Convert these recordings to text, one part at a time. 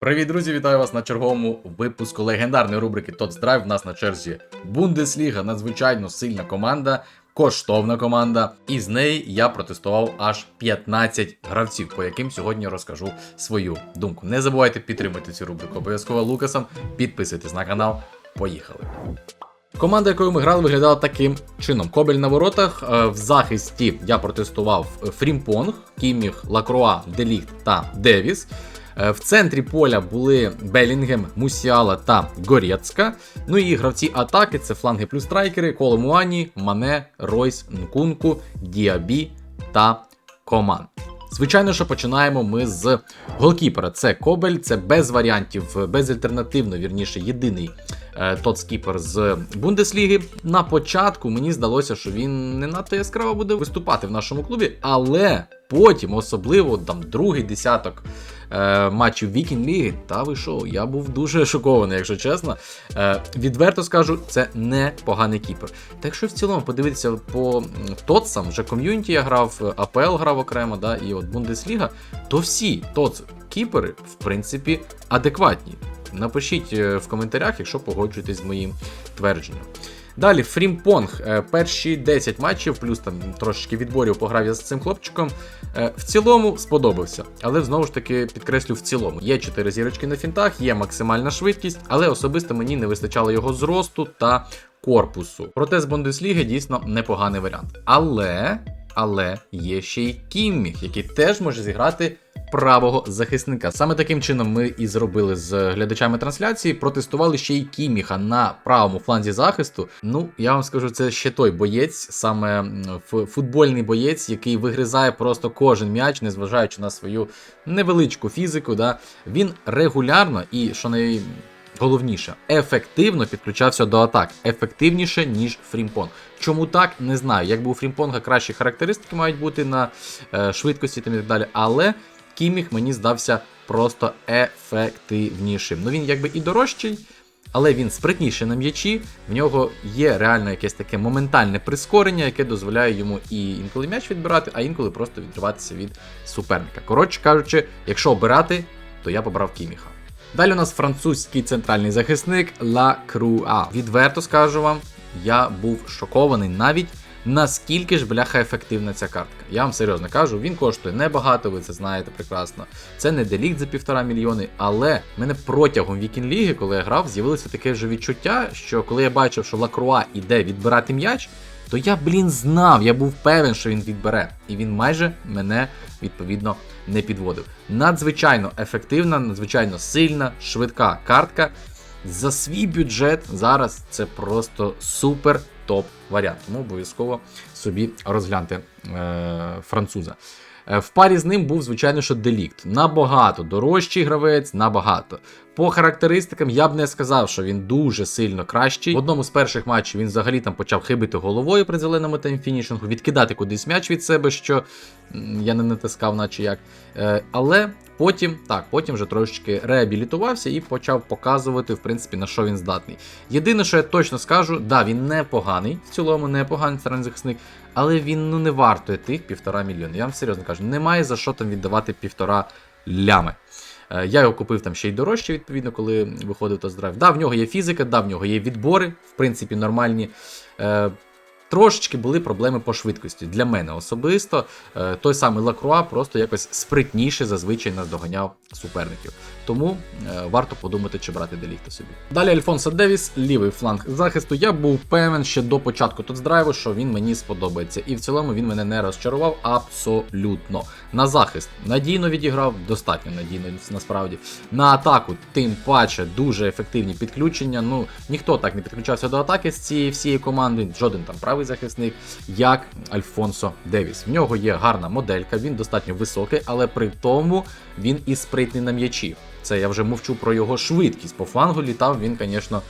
Привіт, друзі! Вітаю вас на черговому випуску легендарної рубрики Tots Drive. У нас на черзі Бундесліга, надзвичайно сильна команда, коштовна команда. І з неї я протестував аж 15 гравців, по яким сьогодні розкажу свою думку. Не забувайте підтримати цю рубрику обов'язково Лукасом, підписуйтесь на канал. Поїхали! Команда, якою ми грали, виглядала таким чином: Кобель на воротах. е, В захисті я протестував Фрімпонг, Кіміх, Лакруа, Деліхт та Девіс. Е, В центрі поля були Белінгем, Мусіала та Горєцька. Ну і гравці атаки це фланги плюс страйкери, Коломуані, Мане, Ройс, Нкунку, Діабі та Коман. Звичайно, що починаємо ми з голкіпера. Це Кобель, це без варіантів, безальтернативно, вірніше, єдиний е, тоцкіпер з Бундесліги. На початку мені здалося, що він не надто яскраво буде виступати в нашому клубі, але потім, особливо там другий десяток е, матчів Вікінг Ліги, та ви що, я був дуже шокований, якщо чесно. Е, відверто скажу, це не поганий кіпер. Та якщо в цілому подивитися по ТОЦам, вже ком'юніті я грав, АПЛ грав окремо, да, і от Бундесліга, то всі ТОЦ кіпери, в принципі, адекватні. Напишіть е, в коментарях, якщо погоджуєтесь з моїм твердженням. Далі, Фрімпонг. Е, Перші 10 матчів, плюс там трошечки відборів пограв я з цим хлопчиком. Е, В цілому сподобався, але знову ж таки підкреслю в цілому. Є 4 зірочки на фінтах, є максимальна швидкість, але особисто мені не вистачало його зросту та корпусу. Проте з Бундесліги дійсно непоганий варіант. Але. Але є ще й Кімміх, який теж може зіграти правого захисника. Саме таким чином ми і зробили з глядачами трансляції. Протестували ще й Кіміха на правому фланзі захисту. Ну, я вам скажу, це ще той боєць, саме футбольний боєць, який вигризає просто кожен м'яч, незважаючи на свою невеличку фізику. Да? Він регулярно і що най... Головніше, ефективно підключався до атак, ефективніше, ніж Фрімпонг. Чому так, не знаю. Якби у Фрімпонга кращі характеристики мають бути на е, швидкості там і так далі, але Кіміх мені здався просто ефективнішим. Ну він якби і дорожчий, але він спритніший на м'ячі. В нього є реально якесь таке моментальне прискорення, яке дозволяє йому і інколи м'яч відбирати, а інколи просто відриватися від суперника. Коротше кажучи, якщо обирати, то я побрав Кіміха. Далі у нас французький центральний захисник Ла Круа. Відверто скажу вам, я був шокований навіть наскільки ж бляха ефективна ця картка. Я вам серйозно кажу, він коштує небагато, ви це знаєте прекрасно. Це не делікт за півтора мільйони, але мене протягом Вікін Ліги, коли я грав, з'явилося таке вже відчуття, що коли я бачив, що Лакруа іде відбирати м'яч, то я, блін, знав, я був певен, що він відбере. І він майже мене відповідно не підводив. Надзвичайно ефективна, надзвичайно сильна, швидка картка. За свій бюджет зараз це просто супер топ варіант. Тому обов'язково собі розгляньте е, француза. Е, В парі з ним був, звичайно, що делікт. Набагато дорожчий гравець, набагато. По характеристикам я б не сказав, що він дуже сильно кращий. В одному з перших матчів він взагалі там почав хибити головою при зеленому таймфінішингу, відкидати кудись м'яч від себе, що я не натискав, наче як. Е, але потім, так, потім вже трошечки реабілітувався і почав показувати, в принципі, на що він здатний. Єдине, що я точно скажу, да, він непоганий, в цілому непоганий центральний захисник, але він ну не вартує тих півтора мільйона. Я вам серйозно кажу, немає за що там віддавати півтора лями. Е, Я його купив там ще й дорожче, відповідно, коли виходив тест-драйв. Да, в нього є фізика, да, в нього є відбори, в принципі, нормальні. Трошечки були проблеми по швидкості. Для мене особисто е, той самий Лакруа просто якось спритніше зазвичай наздоганяв суперників. Тому е, варто подумати, чи брати делікта собі. Далі Альфонсо Девіс, лівий фланг захисту. Я був певен ще до початку тотсдрайву, що він мені сподобається. І в цілому він мене не розчарував абсолютно. На захист надійно відіграв, достатньо надійно насправді. На атаку, тим паче, дуже ефективні підключення. Ну ніхто так не підключався до атаки з цієї всієї команди, жоден там правий захисник, як Альфонсо Девіс. В нього є гарна моделька, він достатньо високий, але при тому він і спритний на м'ячі. Це я вже мовчу про його швидкість. По флангу літав він, звісно.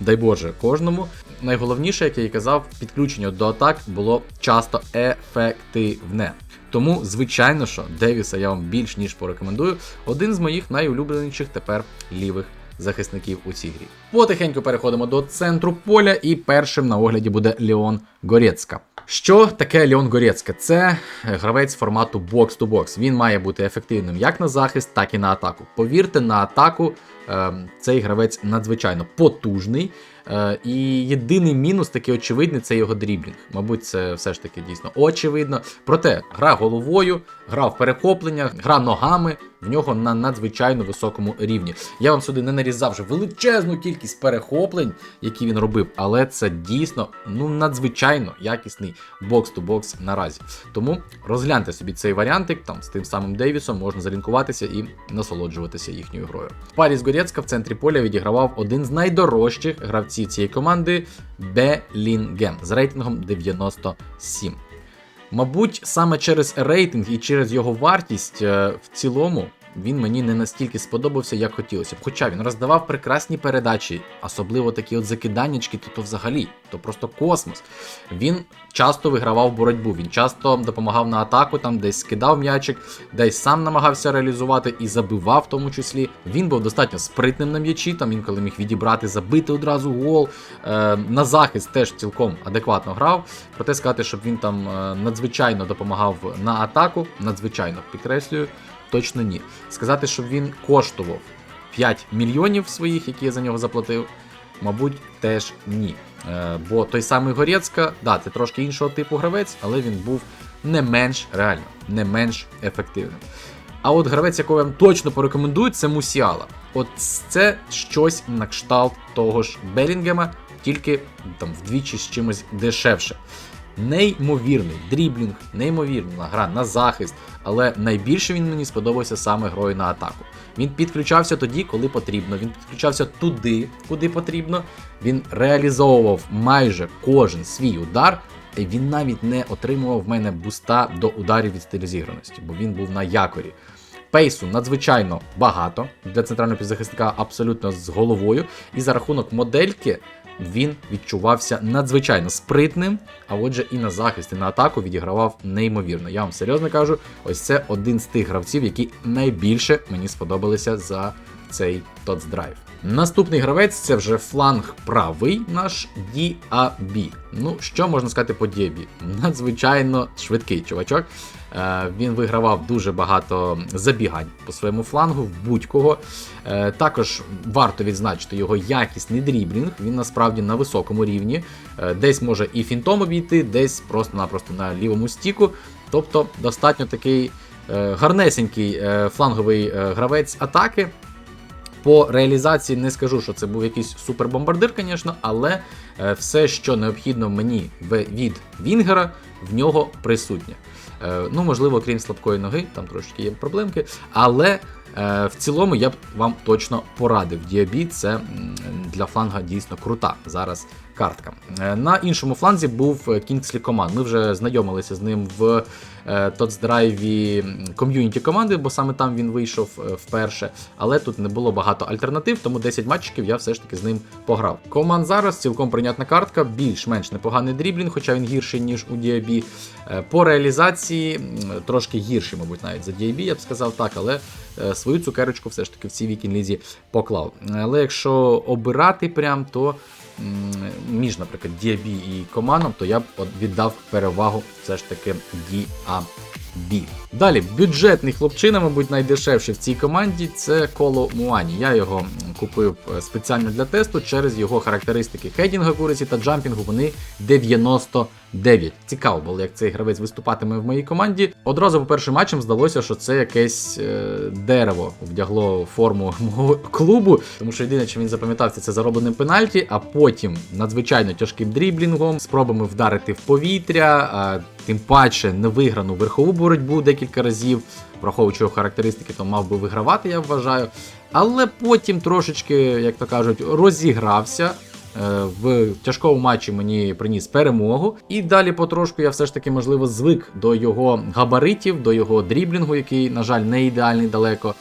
Дай Боже, кожному. Найголовніше, як я і казав, підключення до атак було часто ефективне. Тому, звичайно, що Девіса я вам більш ніж порекомендую. Один з моїх найулюбленіших тепер лівих захисників у цій грі. Потихеньку переходимо до центру поля, і першим на огляді буде Леон Горецька. Що таке Леон Горецька? Це гравець формату бокс-то-бокс. Він має бути ефективним як на захист, так і на атаку. Повірте, на атаку е, цей гравець надзвичайно потужний. Е, і єдиний мінус такий очевидний це його дріблінг. Мабуть, це все ж таки дійсно очевидно. Проте гра головою, гра в перехоплення, гра ногами в нього на надзвичайно високому рівні. Я вам сюди не нарізав вже величезну кількість перехоплень, які він робив, але це дійсно ну надзвичайно якісний бокс-то-бокс наразі. Тому розгляньте собі цей варіантик там з тим самим Дейвісом, можна залінкуватися і насолоджуватися їхньою грою. Паріс Горецька в центрі поля відігравав один з найдорожчих гравців цієї команди Белінген з рейтингом 97. Мабуть, саме через рейтинг і через його вартість е, в цілому він мені не настільки сподобався, як хотілося б. Хоча він роздавав прекрасні передачі, особливо такі от закиданнячки, то, то взагалі, то просто космос. Він часто вигравав боротьбу, він часто допомагав на атаку, там десь скидав м'ячик, десь сам намагався реалізувати і забивав в тому числі. Він був достатньо спритним на м'ячі, там інколи міг відібрати, забити одразу гол. Е, на захист теж цілком адекватно грав. Проте сказати, щоб він там е, надзвичайно допомагав на атаку, надзвичайно підкреслюю. Точно ні. Сказати, щоб він коштував 5 мільйонів своїх, які я за нього заплатив, мабуть, теж ні. Е, бо той самий Горецька, да, це трошки іншого типу гравець, але він був не менш реально, не менш ефективним. А от гравець, якого я вам точно порекомендую, це Мусіала. От це щось на кшталт того ж Белінгема, тільки там вдвічі з чимось дешевше. Неймовірний дріблінг, неймовірна гра на захист, але найбільше він мені сподобався саме грою на атаку. Він підключався тоді, коли потрібно. Він підключався туди, куди потрібно. Він реалізовував майже кожен свій удар. Він навіть не отримував в мене буста до ударів від стилю зіграності, бо він був на якорі. Пейсу надзвичайно багато для центрального півзахисника абсолютно з головою. І за рахунок модельки він відчувався надзвичайно спритним, а отже, і на захист, і на атаку відігравав неймовірно. Я вам серйозно кажу, ось це один з тих гравців, які найбільше мені сподобалися за цей тоцдрайв. Наступний гравець це вже фланг правий наш DAB. Ну, що можна сказати по DAB? Надзвичайно швидкий чувачок. Е, Він вигравав дуже багато забігань по своєму флангу в будь-кого. Е, Також варто відзначити його якісний дріблінг. Він насправді на високому рівні. Е, Десь може і фінтом обійти, десь просто-напросто на лівому стіку. Тобто достатньо такий гарнесенький фланговий гравець атаки. По реалізації не скажу, що це був якийсь супербомбардир, звісно, але е, все, що необхідно мені від Вінгера, в нього присутнє. Е, Ну, можливо, крім слабкої ноги, там трошки є проблемки, але е, в цілому я б вам точно порадив. Діабі це для фланга дійсно крута зараз картка. Е, На іншому фланзі був е, Кінгслі Коман. Ми вже знайомилися з ним в е, тоцдрайві ком'юніті команди, бо саме там він вийшов е, вперше. Але тут не було багато альтернатив, тому 10 матчиків я все ж таки з ним пограв. Коман зараз цілком прийнятна картка, більш-менш непоганий дріблінг, хоча він гірший, ніж у. Е, По реалізації трошки гірший, мабуть, навіть за DIB, я б сказав так, але е, свою цукерочку все ж таки в цій вікінг-лізі поклав. Але якщо обирати прям, то між, наприклад, DIB і Команом, то я б віддав перевагу все ж таки DAB. Далі, бюджетний хлопчина, мабуть, найдешевший в цій команді це Коло Муані. Я його купив е, спеціально для тесту через його характеристики хедінга куриці та джампінгу. Вони 99. Цікаво було, як цей гравець виступатиме в моїй команді. Одразу по першим матчам здалося, що це якесь е, дерево вдягло форму мого клубу, тому що єдине, що він запам'ятався, це заробленим пенальті, а потім надзвичайно тяжким дріблінгом, спробами вдарити в повітря, тим паче невиграну верхову боротьбу декілька разів, враховуючи його характеристики, то мав би вигравати, я вважаю. Але потім трошечки, як то кажуть, розігрався. Е, В тяжкому матчі мені приніс перемогу, і далі потрошку я все ж таки, можливо, звик до його габаритів, до його дріблінгу, який, на жаль, не ідеальний далеко.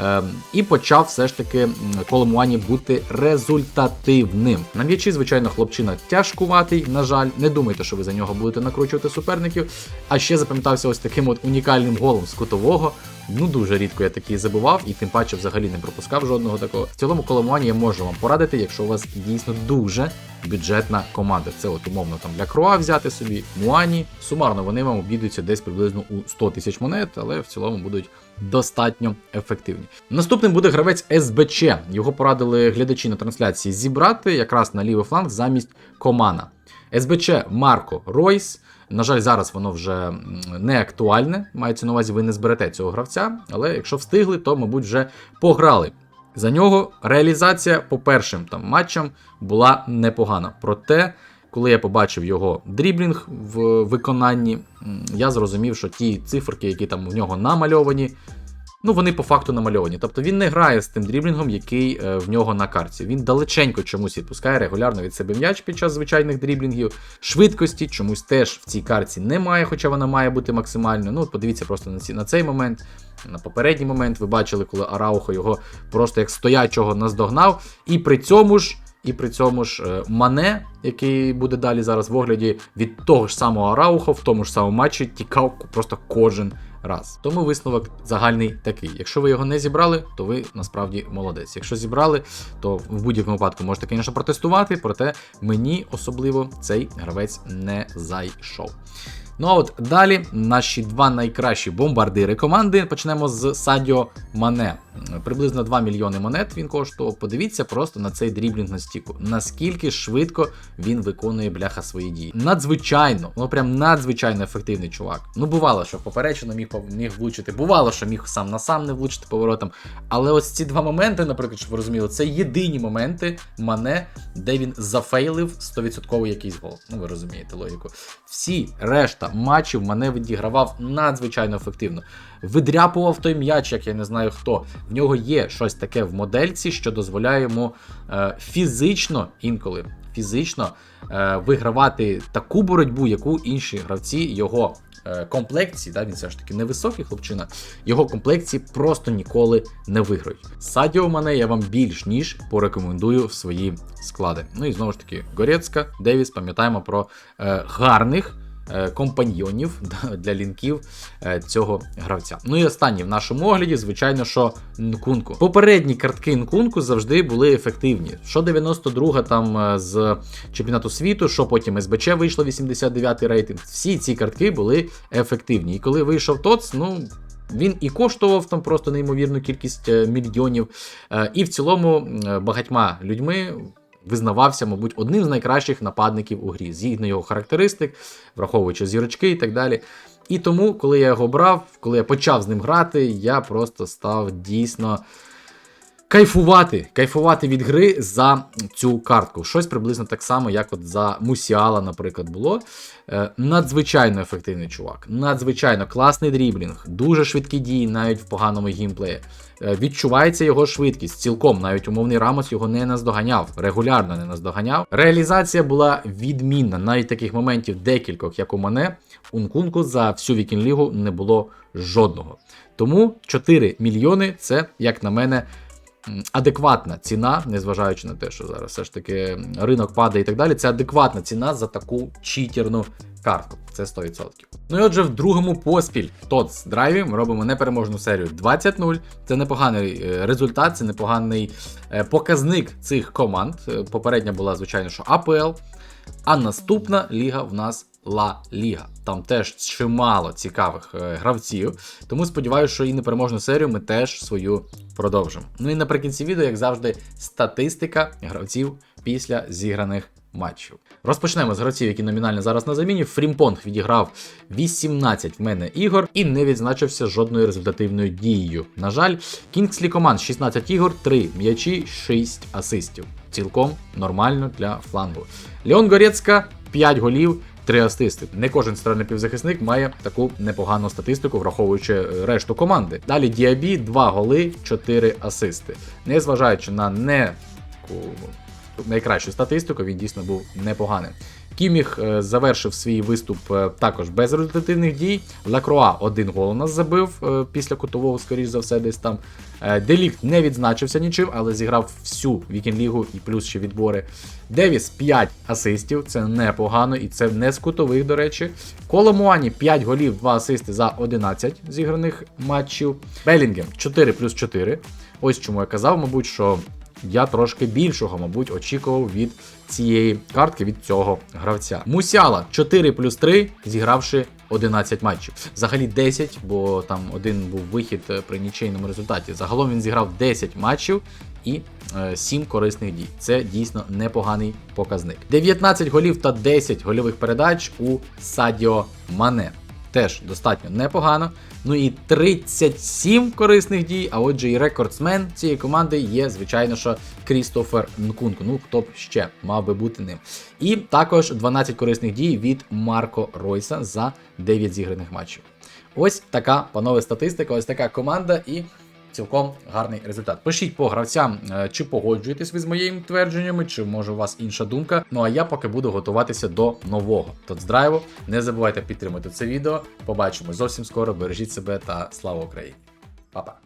Е, і почав все ж таки Коломуані бути результативним. На м'ячі, звичайно, хлопчина тяжкуватий. На жаль, не думайте, що ви за нього будете накручувати суперників. А ще запам'ятався ось таким от унікальним голом з кутового. Ну дуже рідко я такий забував, і тим паче взагалі не пропускав жодного такого. В цілому Коломуані я можу вам порадити, якщо у вас дійсно дуже бюджетна команда. Це от умовно там для Круа взяти собі, Муані. Сумарно вони вам обійдуться десь приблизно у 100 тисяч монет, але в цілому будуть достатньо ефективні. Наступним буде гравець СБЧ. Його порадили глядачі на трансляції зібрати якраз на лівий фланг замість Комана. СБЧ Марко Ройс. На жаль, зараз воно вже не актуальне. Мається на увазі, ви не зберете цього гравця, але якщо встигли, то, мабуть, вже пограли. За нього реалізація по першим там матчам була непогана. Проте, коли я побачив його дріблінг в виконанні, я зрозумів, що ті циферки, які там в нього намальовані, ну вони по факту намальовані. Тобто він не грає з тим дріблінгом, який е, в нього на карті. Він далеченько чомусь відпускає регулярно від себе м'яч під час звичайних дріблінгів. Швидкості чомусь теж в цій карті немає, хоча вона має бути максимальною. Ну, подивіться просто на, ці, на цей момент. На попередній момент ви бачили, коли Араухо його просто як стоячого наздогнав. І при цьому ж. І при цьому ж е, Мане, який буде далі зараз в огляді, від того ж самого Араухо в тому ж самому матчі тікав просто кожен раз. Тому висновок загальний такий. Якщо ви його не зібрали, то ви насправді молодець. Якщо зібрали, то в будь-якому випадку можете, звісно, протестувати, проте мені особливо цей гравець не зайшов. Ну а от далі наші два найкращі бомбардири команди. Почнемо з Садіо Мане. Приблизно 2 мільйони монет він коштував. Подивіться просто на цей дріблінг на стіку. Наскільки швидко він виконує бляха свої дії. Надзвичайно, ну прям надзвичайно ефективний чувак. Ну бувало, що поперечено міг міг влучити. Бувало, що міг сам на сам не влучити поворотом. Але ось ці два моменти, наприклад, щоб ви розуміли, це єдині моменти Мане, де він зафейлив 100% якийсь гол. Ну ви розумієте логіку. Всі решта матчів Мане відігравав надзвичайно ефективно. Видряпував той м'яч, як я не знаю хто. В нього є щось таке в модельці, що дозволяє йому е, фізично інколи фізично е, вигравати таку боротьбу, яку інші гравці його е, комплекції, да, він все ж таки невисокий хлопчина, його комплекції просто ніколи не виграють. Садіо Мане я вам більш ніж порекомендую в свої склади. Ну і знову ж таки, Горецька, Девіс, пам'ятаємо про е, гарних. Е, Компаньйонів для лінків е, цього гравця. Ну і останній в нашому огляді, звичайно, що Нкунку. Попередні картки Нкунку завжди були ефективні. Що 92 там е, з чемпіонату світу, що потім СБЧ вийшло 89-й рейтинг. Всі ці картки були ефективні. І коли вийшов ТОЦ, ну. Він і коштував там просто неймовірну кількість мільйонів, і в цілому багатьма людьми визнавався, мабуть, одним з найкращих нападників у грі, згідно його характеристик, враховуючи зірочки і так далі. І тому, коли я його брав, коли я почав з ним грати, я просто став дійсно кайфувати, кайфувати від гри за цю картку. Щось приблизно так само, як от за Мусіала, наприклад, було. Е, надзвичайно ефективний чувак, надзвичайно класний дріблінг, дуже швидкі дії навіть в поганому геймплеї. Е, Відчувається його швидкість цілком, навіть умовний Рамос його не наздоганяв, регулярно не наздоганяв. Реалізація була відмінна, навіть таких моментів декількох, як у мене, у Нкунку за всю Вікінг-лігу не було жодного. Тому 4 мільйони це, як на мене, адекватна ціна, незважаючи на те, що зараз все ж таки ринок падає і так далі. Це адекватна ціна за таку читерну картку. Це 100%. Ну і отже, в другому поспіль ТОЦ драйві ми робимо непереможну серію 20-0. Це непоганий е, результат, це непоганий е, показник цих команд. Е, Попередня була, звичайно, що АПЛ. А наступна ліга в нас Ла Ліга. Там теж чимало цікавих е, гравців. Тому сподіваюся, що і непереможну серію ми теж свою продовжимо. Ну і наприкінці відео, як завжди, статистика гравців після зіграних матчів. Розпочнемо з гравців, які номінально зараз на заміні. Фрімпонг відіграв 18 в мене ігор і не відзначився жодною результативною дією. На жаль, Кінгслі команд 16 ігор, 3 м'ячі, 6 асистів. Цілком нормально для флангу. Леон Горецька 5 голів. Три асисти. Не кожен центральний півзахисник має таку непогану статистику, враховуючи е, решту команди. Далі Діабі 2 голи, 4 асисти. Незважаючи на не найкращу статистику, він дійсно був непоганим. Кіміх е, завершив свій виступ е, також без результативних дій. Лакроа один гол у нас забив е, після кутового, скоріш за все, десь там. Е, не відзначився нічим, але зіграв всю вікінг-лігу і плюс ще відбори. Девіс 5 асистів, це непогано, і це не з кутових, до речі. Коломуані 5 голів, 2 асисти за 11 зіграних матчів. Белінгем 4 плюс 4. Ось чому я казав, мабуть, що я трошки більшого, мабуть, очікував від цієї картки, від цього гравця. Мусяла 4 плюс 3, зігравши 11 матчів. Взагалі 10, бо там один був вихід е, при нічийному результаті. Загалом він зіграв 10 матчів і е, 7 корисних дій. Це дійсно непоганий показник. 19 голів та 10 гольових передач у Садіо Мане. Теж достатньо непогано. Ну і 37 корисних дій. А отже, і рекордсмен цієї команди є, звичайно, що Крістофер Нкунку. Ну, хто б ще мав би бути ним. І також 12 корисних дій від Марко Ройса за 9 зіграних матчів. Ось така, панове, статистика, ось така команда і. Цілком гарний результат. Пишіть по гравцям, е, чи погоджуєтесь ви з моїми твердженнями, чи може у вас інша думка. Ну а я поки буду готуватися до нового Тотздрайву. Не забувайте підтримати це відео. Побачимо зовсім скоро. Бережіть себе та слава Україні. Па-па.